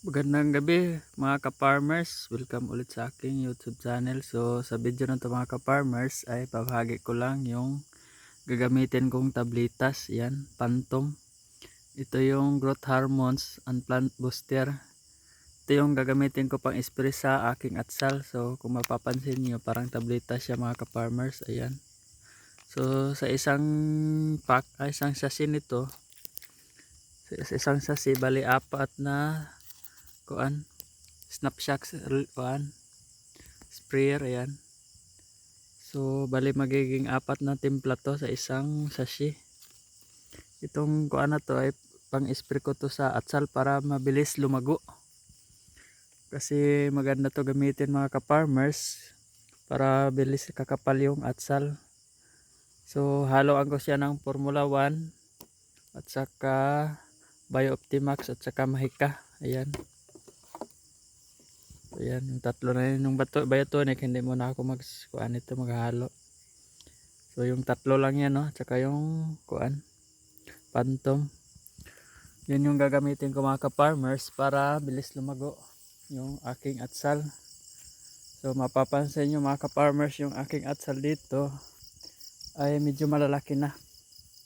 Magandang gabi mga ka-farmers. Welcome ulit sa aking YouTube channel. So sa video na to mga ka-farmers ay pabahagi ko lang yung gagamitin kong tablitas. Yan, Phantom. Ito yung growth hormones and plant booster. Ito yung gagamitin ko pang spray sa aking atsal. So kung mapapansin nyo parang tablitas siya mga ka-farmers. Ayan. So sa isang pack, ay isang sachet nito sa isang sachet bali apat na kuan snapshot kuan sprayer ayan so bali magiging apat na timpla to sa isang sachet itong kuan na to ay pang spray ko to sa atsal para mabilis lumago kasi maganda to gamitin mga ka-farmers para bilis kakapal yung atsal so haloan ko siya ng formula 1 at saka Bio-Optimax at saka Mahika. Ayan. Ayan, yung tatlo na yun. Yung bato, Biotonic, hindi mo na ako mag, kuan ito, maghalo. So, yung tatlo lang yan, no? At saka yung, kuan, Phantom. Yun yung gagamitin ko mga ka-farmers para bilis lumago yung aking atsal. So, mapapansin nyo mga ka-farmers yung aking atsal dito ay medyo malalaki na.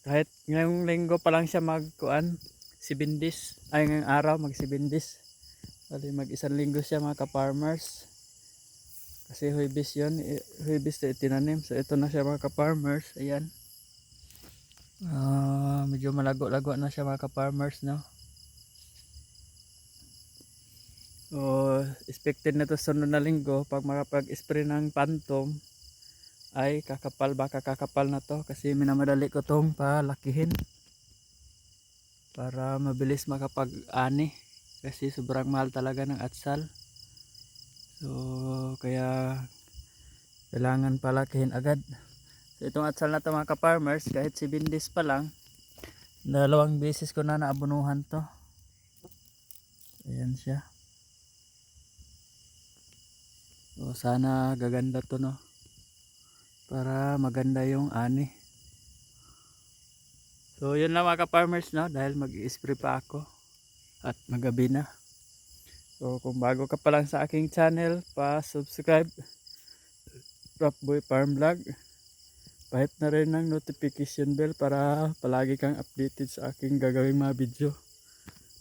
Kahit ngayong linggo pa lang siya magkuan, sibindis ay ngayong araw mag sibindis bali mag isang linggo siya mga ka-farmers. Kasi huibis yun huibis na itinanim. So ito na siya mga ka-farmers. Ayan. Ah, medyo malago-lago na siya mga ka-farmers no? So expected na to sunod na linggo. Pag makapag-spray ng phantom ay kakapal baka kakapal na to. Kasi minamadali ko tong palakihin. Para mabilis makapag-ani kasi sobrang mahal talaga ng atsal. So kaya kailangan palakihin agad. So itong atsal na to mga ka-farmers kahit 7 days pa lang dalawang beses ko na naabunuhan to. Ayan siya. So sana gaganda to no? Para maganda yung ani. So yun lang mga ka-farmers no? Dahil mag-spray pa ako at magabi na. So kung bago ka pa lang sa aking channel, pa-subscribe Rough Boy Farm Vlog. Pahit na rin ng notification bell para palagi kang updated sa aking gagawing mga video.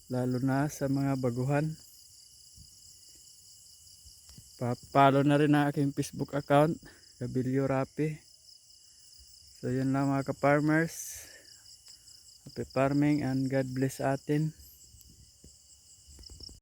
Lalo na sa mga baguhan. Pa-follow na rin ang aking Facebook account, Gabilyo Rapi. So yun lang mga ka-farmers. Happy farming and God bless atin.